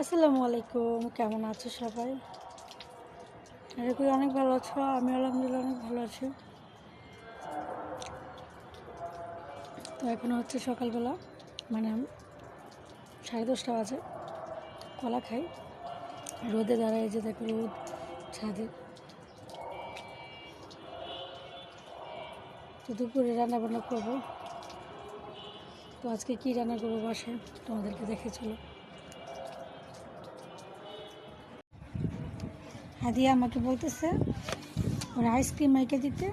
আসসালামু আলাইকুম, কেমন আছো সবাই? অনেক ভালো আছো আমি আলহামদুলিল্লাহ অনেক ভালো আছি। তো এখন হচ্ছে সকালবেলা মানে সাড়ে দশটা বাজে, কলা খাই। রোদে দাঁড়ায় যে দেখো রোদ ছাদে। তো দুপুরে রান্না বান্না করব। তো আজকে কী রান্না করব বাসায়? তোমাদেরকে দেখে চলো। হাদিয়া আমাকে বলতেছে, ওর আইসক্রিম মেখে দিতে।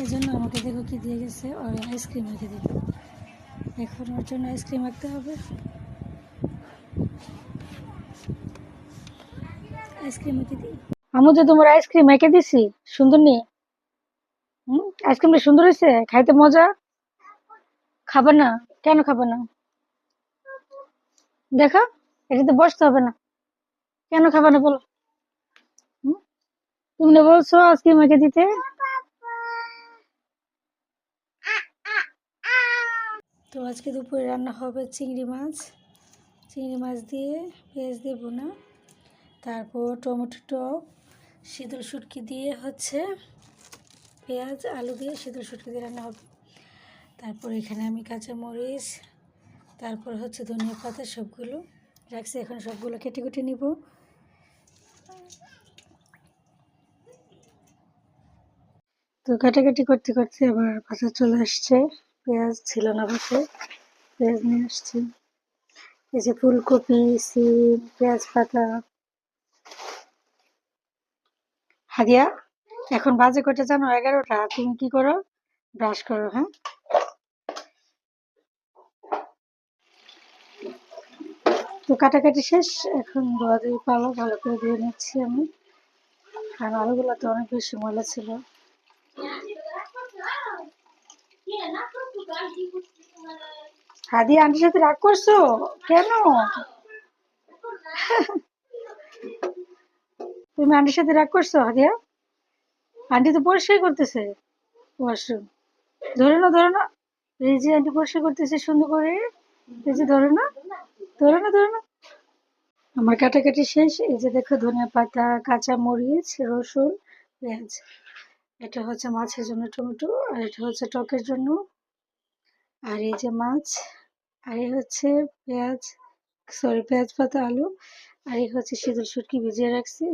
এই জন্য আমাকে দেখো কি দিয়ে গেছে, ওর আইসক্রিম মেখে দিতে। এখন ওর জন্য আইসক্রিম আঁকতে হবে। আইসক্রিম মেখে দিই। আমি তো তোমার আইসক্রিম মেখে দিছি, সুন্দর নেই হুম? আইসক্রিমটা সুন্দর হয়েছে? খাইতে মজা? খাবে না? কেন খাবে না? দেখো, এটাতে বসতে হবে না। কেন খাবে না বলো? তুমি বলছো আজকে মেখে দিতে? তো আজকে দুপুরে রান্না হবে চিংড়ি মাছ। চিংড়ি মাছ দিয়ে পেঁয়াজ দিয়ে বোনা তারপর টমেটো টক শীতল শুটকি দিয়ে হচ্ছে পেঁয়াজ, আলু দিয়ে শীতল শুটকি দিয়ে রান্না হবে। তারপর এখানে আমি কাঁচা মরিচ তারপর হচ্ছে ধনিয়া পাতা সবগুলো। রাখছি এখন সবগুলো কেটে কেটে নিব। তো কাটাকাটি করতে করতে আবার বাজার চলে আসছে। পেঁয়াজ ছিল না বাসে পেঁয়াজ নিয়ে আসছে। এই যে ফুলকপি, সিম, পেঁয়াজ পাতা। হাদিয়া, এখন বাজে কটা জানো? এগারোটা। তুমি কি করো? ব্রাশ করো হ্যাঁ? তো কাটাকাটি শেষ। এখন ধোয়া ধুয়ে পালো, ভালো করে ধুয়ে নিচ্ছি আমি। আর আলুগুলো তো অনেক বেশি ময়লা ছিল। হাদিয়া আন্টির সাথে রাগ করছ? কেন? তুমি আন্টির সাথে রাগ করছ হাদিয়া আন্টি তো পরিষ্কার করতেছে ওয়াশরুম ধরে না ধরে না। এই যে আন্টি পরিষ্কার করতেছে সুন্দর করে। এই যে ধরে না ধরে না ধরে না। আমার কাটাকাটি শেষ। এই যে দেখো ধনিয়া পাতা, কাঁচা মরিচ, রসুন, পেঁয়াজ। এটা হচ্ছে মাছের জন্য টমেটো, আর এটা হচ্ছে টকের জন্য আর এই যে মাছ, আর এই হচ্ছে পেঁয়াজ সরি পেঁয়াজ, পাতা, আলু, আর এই হচ্ছে শীতল শুটকি ভিজিয়ে রাখছি,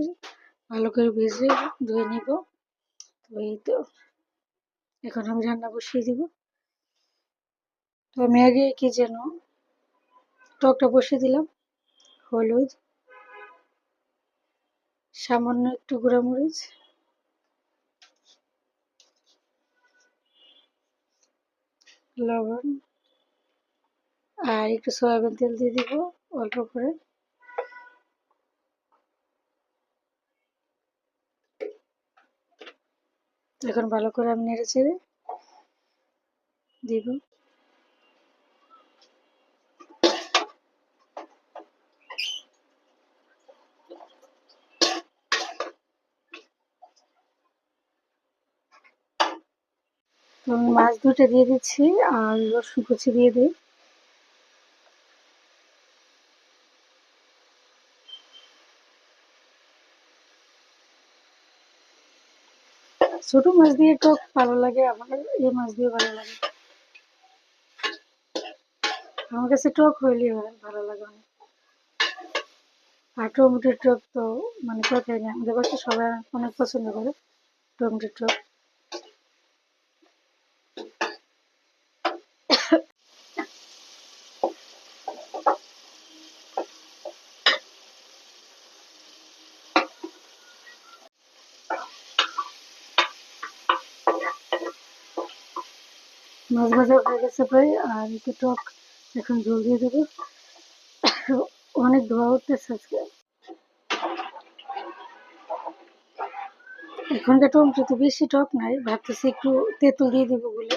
ভালো করে ভেজে ধুয়ে নিব। তো এই তো, এখন আমি রান্না বসিয়ে দিব। তো আমি আগে কি যেন টকটা বসিয়ে দিলাম, হলুদ, সামান্য একটু গুঁড়ামরিচ লবণ আর একটু সয়াবিন তেল দিয়ে দিব অল্প করে। এখন ভালো করে আমি নেড়ে চেড়ে দিব। মাছ দুটো দিয়ে দিচ্ছি, আর রসুন কুচি দিয়ে দিই। ছোট মাছ দিয়ে টক ভালো লাগে আমার এই মাছ দিয়ে ভালো লাগে। আমার কাছে টক হইলে ভালো লাগে অনেক। আর টমেটোর টক তো মানে কথাই না, আমাদের সবাই অনেক পছন্দ করে টমেটোর টক। মাছ ভাজা হয়ে গেছে ভাই, আর একটু টক, এখন জল দিয়ে দেবো। অনেক ধোয়া উঠতেছে আজকে। এখনকার টমেটো তো বেশি টক নাই, ভাবতেছি একটু তেঁতুল দিয়ে দেবো বলে।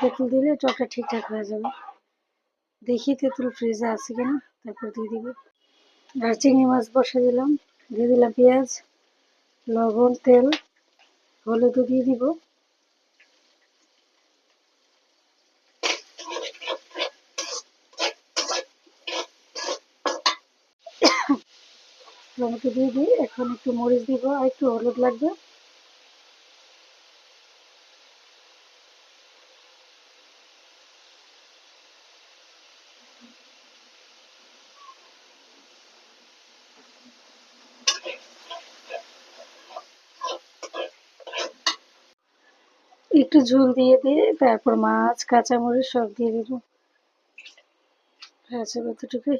তেঁতুল দিলে টকটা ঠিকঠাক হয়ে যাবে। দেখি তেঁতুল ফ্রিজে আছে কিনা, তারপর দিয়ে দিব। আর চিংড়ি মাছ বসে দিলাম, দিয়ে দিলাম পেঁয়াজ, লবণ, তেল, হলুদও দিয়ে দিব। টমেটো দিয়ে দিই। এখন একটু মরিচ দিব আর একটু হলুদ লাগবে। একটু ঝোল দিয়ে দিয়ে তারপর মাছ, কাঁচামরিচ সব দিয়ে দিব। আচ্ছা কতটুকুই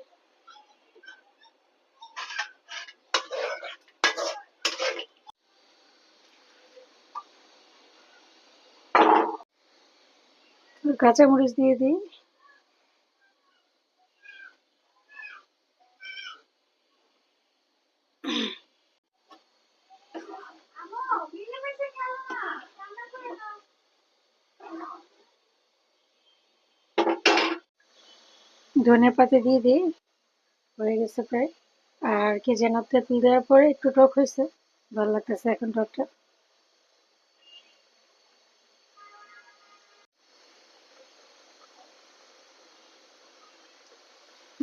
কাঁচামরিচ দিয়ে দিই। ধনে পাতা দিয়ে দিই, হয়ে গেছে প্রায়। আর কি যেন তেঁতুল দেওয়ার পরে একটু টক হয়েছে, ভালো লাগতেছে এখন টকটা।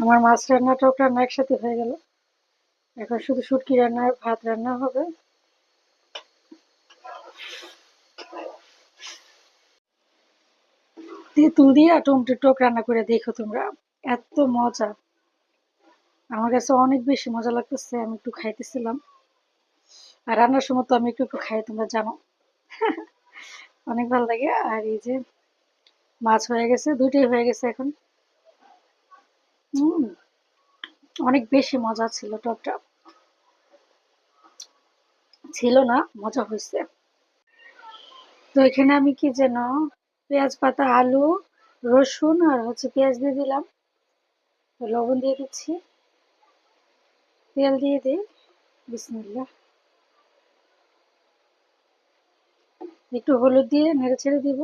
আমার মাছ রান্না টক রান্না একসাথে হয়ে গেল। এখন শুধু শুটকি রান্না ভাত রান্না হবে। তেঁতুল দিয়ে আর টমেটো টক রান্না করে দেখো তোমরা, এত মজা। আমার কাছে অনেক বেশি মজা লাগতেছে, আমি একটু খাইতেছিলাম। আর রান্নার সময় তো আমি একটু একটু খাই, তোমরা জানো। অনেক ভালো লাগে। আর এই যে মাছ হয়ে গেছে, দুইটাই হয়ে গেছে এখন। অনেক বেশি মজা ছিল টকটা ছিল না, মজা হয়েছে। তো এখানে আমি কি যেন পেঁয়াজ পাতা, আলু, রসুন আর হচ্ছে পেঁয়াজ দিয়ে দিলাম। লবণ দিয়ে দিচ্ছি। তেল দিয়ে দিই। বিসমিল্লা একটু হলুদ দিয়ে নেড়ে ছেড়ে দিব।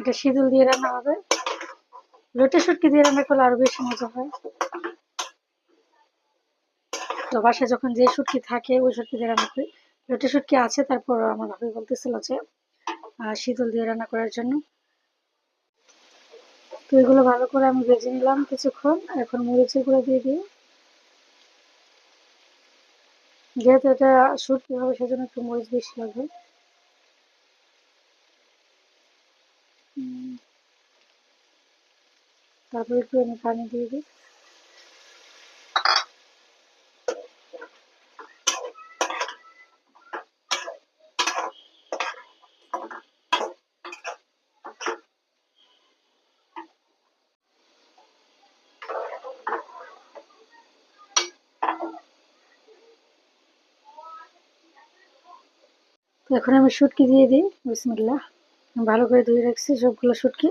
এটা সিঁদুল দিয়ে রান্না হবে। লোটে শুটকি দিয়ে রান্না করলে আরও বেশি মজা হয়। তো বাসায় যখন যে শুটকি থাকে, ওই শুটকি দিয়ে রান্না করি। লোটে শুটকি আছে, তারপর আমার ভাবি বলতেছিল যে শীতল দিয়ে রান্না করার জন্য। তো এগুলো ভালো করে আমি ভেজে নিলাম কিছুক্ষণ। এখন মরিচের গুঁড়ো দিয়ে দিই। যেহেতু এটা সুটকি হবে, সেজন্য একটু মরিচ বেশি লাগবে তারপরে একটু আমি পানি দিয়ে দিই। এখন আমি শুটকি দিয়ে দিই বিসমিল্লা ভালো করে ধুয়ে রাখছি সবগুলো শুটকি।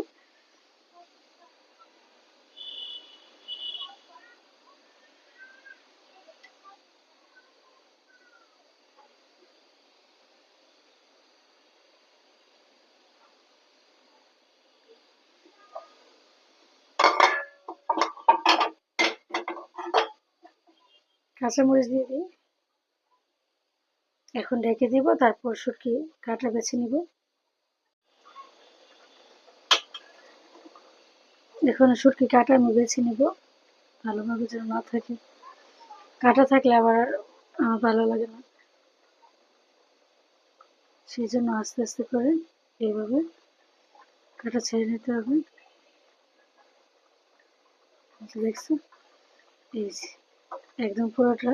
কাঁচামরিচ দিয়ে দিই। এখন রেখে দিব, তারপর শুটকি কাটা বেছে নিব। এখন শুটকি কাটা আমি বেছে নিব, ভালোভাবে যেন না থাকে। কাটা থাকলে আবার আমার ভালো লাগে না। সেই জন্য আস্তে আস্তে করে এইভাবে কাটা ছেড়ে নিতে হবে। দেখছ এই একদম পুরোটা।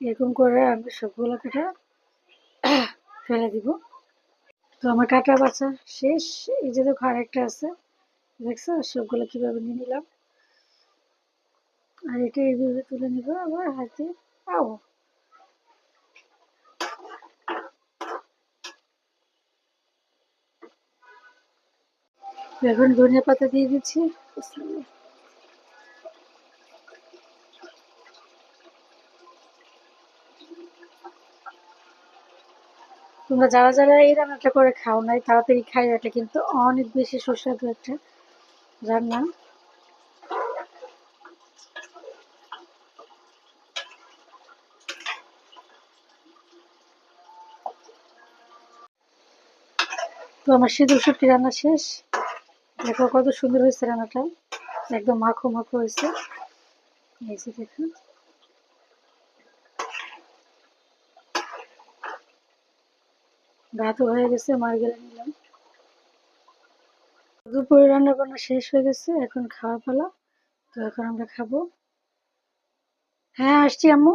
এরকম করে আমি সবগুলো কাটা ফেলে দিব। তো আমার কাটা বাছা শেষ। এই যে দেখো আরেকটা আছে। দেখছ? সবগুলো কীভাবে নিয়ে নিলাম। আর এটা এইভাবে তুলে নিব আবার হাতে। আও! এখন ধনে পাতা দিয়ে দিচ্ছি। তোমরা যারা যারা এই রান্নাটা করে খাও নাই, তাড়াতাড়ি খাই এটা কিন্তু অনেক বেশি সুস্বাদু একটা রান্না। তো আমার সিঁদুর ওষুধটি রান্না শেষ। দেখো কত সুন্দর হয়েছে রান্নাটা। একদম মাখো মাখো হয়েছে। এই যে দেখুন ভাতও হয়ে গেছে, মার গেলে নিলাম। দুপুরে রান্না বান্না শেষ হয়ে গেছে, এখন খাওয়া পালা। তো এখন আমরা খাব। হ্যাঁ আসছি আম্মু।